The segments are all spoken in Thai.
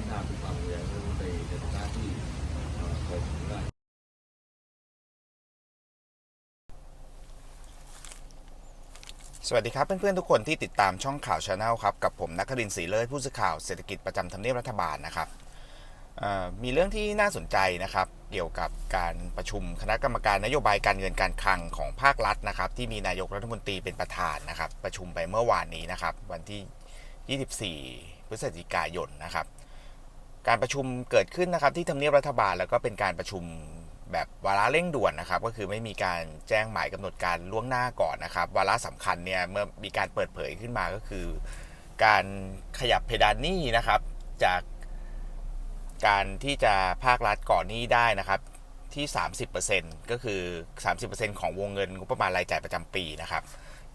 ให้ทราบถึงความเรียนเรื่องในในหน้าที่เอ่อผมได้ สวัสดีครับเพื่อนๆทุกคนที่ติดตามช่องข่าวชาแนลครับ กับผมนักครินทร์ศรีเลิศผู้สื่อข่าวเศรษฐกิจประจำทำเนียบรัฐบาลนะครับเอ่อมีเรื่องที่น่าสนใจนะครับ เกี่ยวกับการประชุมคณะกรรมการนโยบายการเงินการคลังของภาครัฐนะครับ ที่มีนายกรัฐมนตรีเป็นประธานนะครับ ประชุมไปเมื่อวานนี้นะครับ วันที่ 24 พฤศจิกายนนะครับ การประชุมเกิดขึ้นนะครับที่ทำเนียบรัฐบาลแล้วก็เป็นการประชุมแบบวาระเร่งด่วนนะครับ ก็คือไม่มีการแจ้งหมายกำหนดการล่วงหน้าก่อนนะครับ วาระสำคัญเนี่ยเมื่อมีการเปิดเผยขึ้นมาก็คือ การขยับเพดานหนี้นะครับ จากการที่จะภาครัฐก่อนหนี้ได้นะครับที่ 30%ก็คือ 30%ของวงเงินงบประมาณรายจ่ายประจำปีนะครับ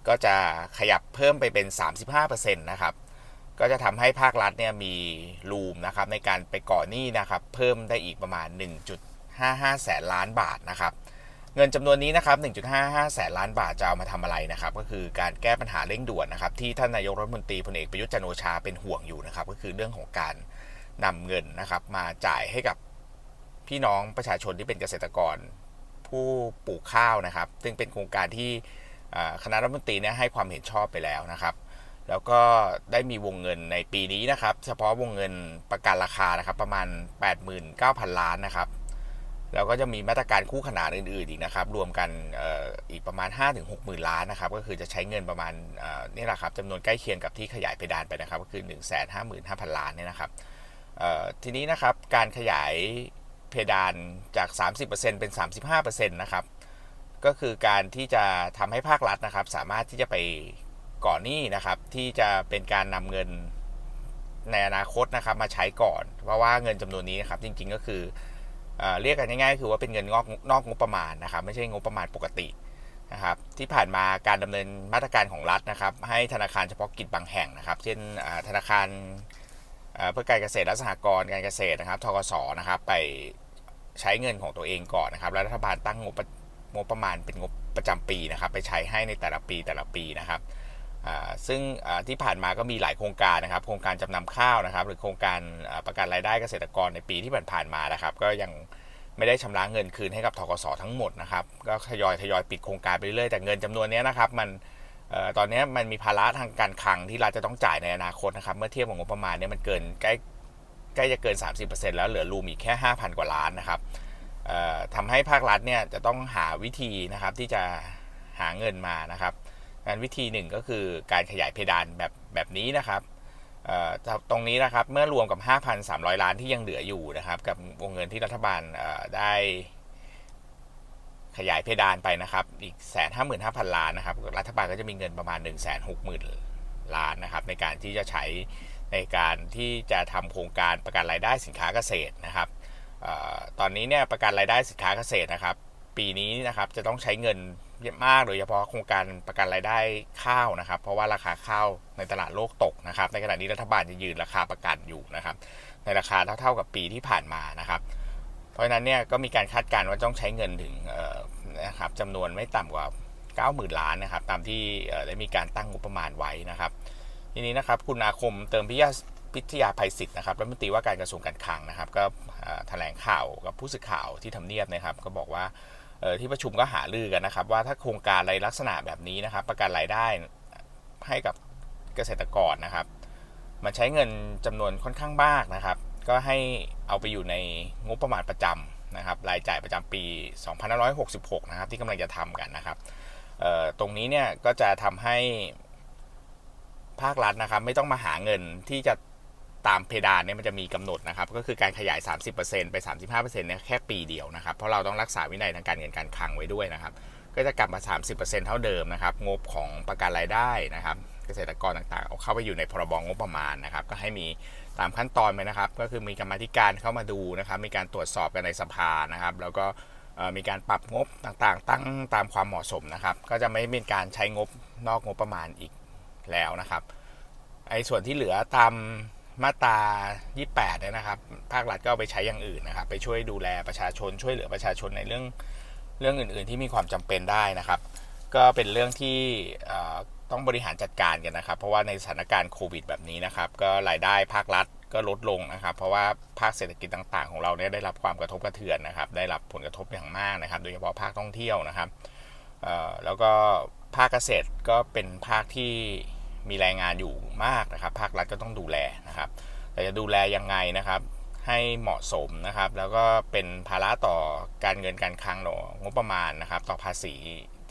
ก็จะขยับเพิ่มไปเป็น 35%นะครับ ก็จะทำให้ภาครัฐเนี่ยมีรูมนะครับในการไปก่อหนี้นะครับเพิ่มได้อีกประมาณ 1.55 แสนล้านบาทนะครับเงินจำนวนนี้นะครับ 1.55 แสนล้านบาทจะเอามาทำอะไรนะครับ ก็คือการแก้ปัญหาเร่งด่วนนะครับ ที่ท่านนายกรัฐมนตรีพลเอกประยุทธ์จันโอชาเป็นห่วงอยู่นะครับ ก็คือเรื่องของการนำเงินนะครับ มาจ่ายให้กับพี่น้องประชาชนที่เป็นเกษตรกรผู้ปลูกข้าวนะครับ ซึ่งเป็นโครงการที่คณะรัฐมนตรีเนี่ยให้ความเห็นชอบไปแล้วนะครับ แล้วก็ได้มีวงเงินในปีนี้นะครับ เฉพาะวงเงินประกันราคานะครับ ประมาณ 89,000 ล้านนะครับ แล้วก็จะมีมาตรการคู่ขนานอื่นๆอีกนะครับ รวมกันอีกประมาณ 5-6หมื่นล้านนะครับ ก็คือจะใช้เงินประมาณนี่แหละครับจำนวนใกล้เคียงกับที่ขยายเพดานไปนะครับ ก็คือ 1 5 5 0 0 0 ล้านเนี่ยนะครับทีนี้นะครับการขยายเพดานจาก 30%เป็น 35%นะครับก็คือการที่จะทำให้ภาครัฐนะครับ สามารถที่จะไป ก่อนหนี้นะครับ ที่จะเป็นการนำเงินในอนาคตนะครับ มาใช้ก่อน เพราะว่าเงินจำนวนนี้นะครับ จริง ๆก็คือเอเรียกกันง่ายๆคือว่าเป็นเงินงอกนอกงบประมาณนะครับ ไม่ใช่งบประมาณปกตินะครับที่ผ่านมาการดำเนินมาตรการของรัฐนะครับ ให้ธนาคารเฉพาะกิจบางแห่งนะครับ เช่นธนาคารเพื่อการเกษตรและสหกรณ์การเกษตรนะครับทกสนะครับไปใช้เงินของตัวเองก่อนนะครับ แล้วรัฐบาลตั้งงบประงบประมาณเป็นงบประจำปีนะครับ ไปใช้ให้ในแต่ละปีแต่ละปีนะครับ ซึ่งที่ผ่านมาก็มีหลายโครงการนะครับ โครงการจำนำข้าวนะครับ หรือโครงการประกันรายได้เกษตรกรในปีที่ผ่านๆมานะครับ ก็ยังไม่ได้ชำระเงินคืนให้กับทกสทั้งหมดนะครับ ก็ทยอยทยอยปิดโครงการไปเรื่อยแต่เงินจำนวนนี้นะครับมันออตอนนี้มันมีภาระทางการคลังที่เรัฐจะต้องจ่ายในอนาคตนะครับเมื่อเทียบกับงบประมาณเนี่ยมันเกินใกล้ใกล้จะเกิน 30%แล้วเหลือรูมอีกแค่ 5,000 กว่าล้านนะครับทำให้ภาครัฐเนี่ยจะต้องหาวิธีนะครับที่จะหาเงินมานะครับ งานวิธีหนึ่งก็คือการขยายเพดานแบบแบบนี้นะครับตรงนี้นะครับเมื่อรวมกับ 5,300 ล้านที่ยังเหลืออยู่นะครับ กับวงเงินที่รัฐบาลได้ขยายเพดานไปนะครับอีกแสนห้าหมื่นห้าพันล้านนะครับรัฐบาลก็จะมีเงินประมาณ1นึ่งแสนหกหมื่นล้านนะครับในการที่จะใช้ในการที่จะทำโครงการประกันรายได้สินค้าเกษตรนะครับออตอนนี้เนี่ยประกันรายได้สินค้าเกษตรนะครับ ปีนี้นะครับจะต้องใช้เงินเยอะมากโดยเฉพาะโครงการประกันรายได้ข้าวนะครับ เพราะว่าราคาข้าวในตลาดโลกตกนะครับ ในขณะนี้รัฐบาลจะยืนราคาประกันอยู่นะครับ ในราคาเท่าๆกับปีที่ผ่านมานะครับ เพราะฉะนั้นเนี่ยก็มีการคาดการณ์ว่าต้องใช้เงินถึงนะครับจำนวนไม่ต่ำกว่า 90,000 ล้านนะครับ ตามที่ได้มีการตั้งงบประมาณไว้นะครับ ทีนี้นะครับคุณอาคมเติมพิยาพิทยาภัยศิษย์นะครับรัฐมนตรีว่าการกระทรวงการคลังนะครับ ก็แถลงข่าวกับผู้สื่อข่าวที่ทำเนียบนะครับ ก็บอกว่า ที่ประชุมก็หารือกันนะครับ ว่าถ้าโครงการอะไรลักษณะแบบนี้นะครับ ประกันรายได้ให้กับเกษตรกรนะครับ มันใช้เงินจำนวนค่อนข้างมากนะครับ ก็ให้เอาไปอยู่ในงบประมาณประจำนะครับรายจ่ายประจำปี 2566 นะครับ ที่กำลังจะทำกันนะครับตรงนี้เนี่ยก็จะทำให้ภาครัฐนะครับ ไม่ต้องมาหาเงินที่จะ ตามเพดานเนี่ยมันจะมีกำหนดนะครับ ก็คือการขยาย 30%ไป 35%เนี่ยแค่ปีเดียวนะครับ เพราะเราต้องรักษาวินัยทางการเงินการคลังไว้ด้วยนะครับ ก็จะกลับมา 30%เท่าเดิมนะครับ งบของประกันรายได้นะครับ เกษตรกรต่างๆ เอาเข้าไปอยู่ในพรบงบประมาณนะครับ ก็ให้มีตามขั้นตอนไปนะครับ ก็คือมีกรรมธิการเข้ามาดูนะครับ มีการตรวจสอบกันในสภานะครับ แล้วก็มีการปรับงบต่างๆ ตั้งตามความเหมาะสมนะครับ ก็จะไม่มีการใช้งบนอกงบประมาณอีกแล้วนะครับไอ้ส่วนที่เหลือตาม มาตรา 28เนี่ยนะครับ ภาครัฐก็เอาไปใช้อย่างอื่นนะครับ ไปช่วยดูแลประชาชน ช่วยเหลือประชาชนในเรื่องเรื่องอื่น ๆ ที่มีความจำเป็นได้นะครับ ก็เป็นเรื่องที่ต้องบริหารจัดการกันนะครับ เพราะว่าในสถานการณ์โควิดแบบนี้นะครับ ก็รายได้ภาครัฐก็ลดลงนะครับ เพราะว่าภาคเศรษฐกิจต่างๆ ของเราเนี่ยได้รับความกระทบกระเทือนนะครับ ได้รับผลกระทบอย่างมากนะครับ โดยเฉพาะภาคท่องเที่ยวนะครับแล้วก็ภาคเกษตรก็เป็นภาคที่ มีแรงงานอยู่มากนะครับ ภาครัฐก็ต้องดูแลนะครับ แต่จะดูแลยังไงนะครับ ให้เหมาะสมนะครับ แล้วก็เป็นภาระต่อการเงินการคลังหนงบประมาณนะครับ ต่อภาษี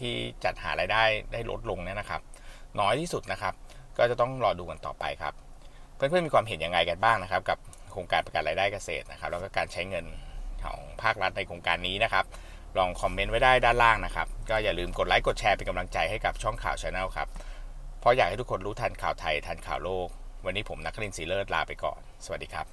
ที่จัดหารายได้ได้ลดลงเนี่ยนะครับ น้อยที่สุดนะครับ ก็จะต้องรอดูกันต่อไปครับ เพื่อนๆมีความเห็นยังไงกันบ้างนะครับ กับโครงการประกันรายได้เกษตรนะครับ แล้วก็การใช้เงินของภาครัฐในโครงการนี้นะครับ ลองคอมเมนต์ไว้ได้ด้านล่างนะครับ ก็อย่าลืมกดไลค์กดแชร์เป็นกำลังใจให้กับช่องข่าวชาแนลครับ เพราะอยากให้ทุกคนรู้ทันข่าวไทยทันข่าวโลก วันนี้ผมนักคลินสีเลิศลาไปก่อน สวัสดีครับ